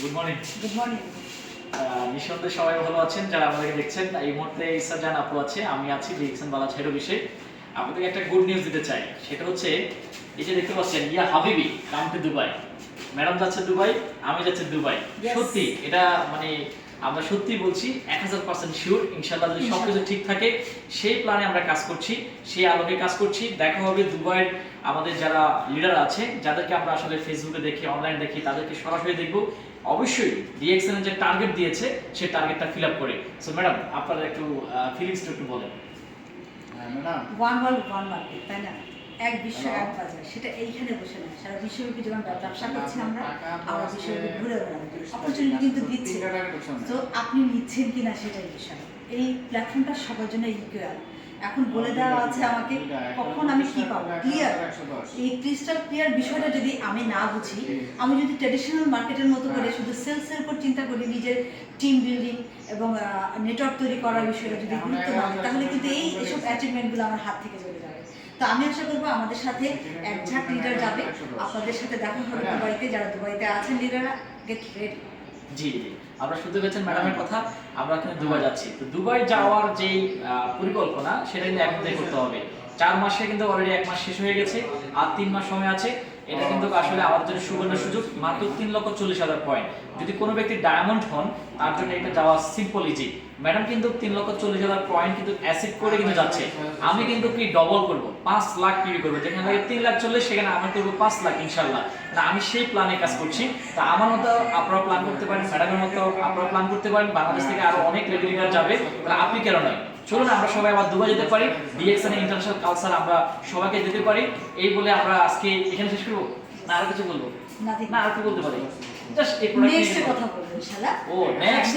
Good morning good morning নিঃসন্দেহে সবাই ভালো আছেন যারা আমাদেরকে দেখছেন। এই মুহূর্তে ইসাজান আপু আছে আমি আছি ডিরেকশন বালা ছেড়ে বিষয়ে আপনাদেরকে একটা গুড নিউজ দিতে চাই। সেটা হচ্ছে এই যে দেখতে পাচ্ছেন ইয়া হাবিবি কাম টু দুবাই। ম্যাডাম যাচ্ছে দুবাই আমি যাচ্ছি দুবাই। সত্যি এটা মানে আমরা সত্যি বলছি এক হাজার পার্সেন্ট শিওর ইনশাল্লাহ যদি সবকিছু ঠিক থাকে সেই প্ল্যানে আমরা কাজ করছি সেই আলোকে কাজ করছি। দেখা হবে দুবাইয়ের আমাদের যারা লিডার আছে যাদেরকে আমরা আসলে ফেসবুকে দেখি অনলাইন দেখি তাদেরকে সরাসরি দেখব। অবশ্যই ডিএক্সএন যে টার্গেট দিয়েছে সেই টার্গেটটা ফিল আপ করে। সো ম্যাডাম আপনারা একটু ফিলিংসটা একটু বলেন। Madam one world one market তাই না? এক বিশ্ব এক বাজার সেটা এইখানে বসে না সারা বিশ্বব্যাপী যখন ব্যবসা করছি আমরা আমরা বিশ্বব্যাপী ঘুরে অপরচুনিটি কিন্তু দিচ্ছে? তো আপনি নিচ্ছেন কিনা সেটাই বিষয়। এই প্ল্যাটফর্মটা সবার জন্য ইকুয়াল এখন বলে দেওয়া আছে আমাকে কখন আমি কি পাবো? ক্লিয়ার এই ক্রিস্টাল ক্লিয়ার বিষয়টা যদি আমি না বুঝি আমি যদি ট্রেডিশনাল মার্কেটের মতো করে শুধু সেলসের উপর চিন্তা করি নিজের টিম বিল্ডিং এবং নেটওয়ার্ক তৈরি করার বিষয়টা যদি গুরুত্ব না দিই তাহলে কিন্তু এই এসব অ্যাচিভমেন্টগুলো আমার হাত থেকে চলে যাবে। তো আমি আশা করব আমাদের সাথে এক ঝাঁক লিডার যাবে। আপনাদের সাথে দেখা হবে দুবাইতে। যারা দুবাইতে আছেন লিডাররা গেট রেডি জি জি। আমরা শুনতে পেয়েছেন ম্যাডামের কথা, আমরা এখানে দুবাই যাচ্ছি। তো দুবাই যাওয়ার যে পরিকল্পনা, সেটা কিন্তু এখন করতে হবে। চার মাসে কিন্তু অলরেডি এক মাস শেষ হয়ে গেছে, আর তিন মাস সময় আছে। এটা কিন্তু আসলে আমাদের জন্য সুবর্ণ সুযোগ, মাত্র তিন লক্ষ চল্লিশ হাজার পয়েন্ট যদি কোনো ব্যক্তি ডায়মন্ড হন, তার জন্য এটা যাওয়া সিম্পল ইজি ম্যাডাম কিন্তু তিন লক্ষ চল্লিশ হাজার পয়েন্ট কিন্তু অ্যাসিড করে কিন্তু যাচ্ছে। আমি কিন্তু কি ডবল করব? পাঁচ লাখ বিক্রি করব। যেখানে লাগে তিন লাখ চল্লিশ, সেখানে আমি করব পাঁচ লাখ ইনশাল্লাহ না আমি সেই প্ল্যানে কাজ করছি। তা আমার মতো আপনারা প্ল্যান করতে পারেন ম্যাডামের মতো আপনারা প্ল্যান করতে পারেন। বাংলাদেশ থেকে আরও অনেক রেগুলার যাবে। তাহলে আপনি কেন নয়? চলুন আমরা সবাই আবার দুবাই যেতে পারি। ডিএক্সএন ইন্টারন্যাশনাল কালচার আমরা সবাইকে যেতে পারি। এই বলে আমরা আজকে এখানে শেষ করব? না আরও কিছু বলব. না আর কি বলতে পারি? জাস্ট এই নেক্সটে কথা বলব ইনশাআল্লাহ। ও নেক্সট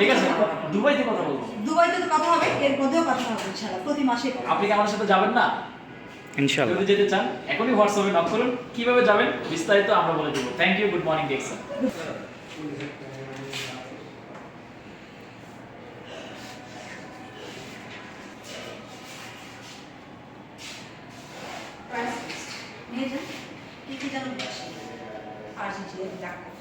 ঠিক আছে। দুবাইতে কথা বলব। দুবাইতে তো কথা হবে এর মধ্যেও কথা হবে ইনশাআল্লাহ প্রতি মাসে আপনি কি আমাদের সাথে যাবেন না? ইনশাল্লাহ যদি যেতে চান এখনই হোয়াটসঅ্যাপে নক করুন। কীভাবে যাবেন বিস্তারিত আমরা বলে দেবো। Thank you good morning DXN price নিয়ে যান কি কি জানো আর যে ডাক্তার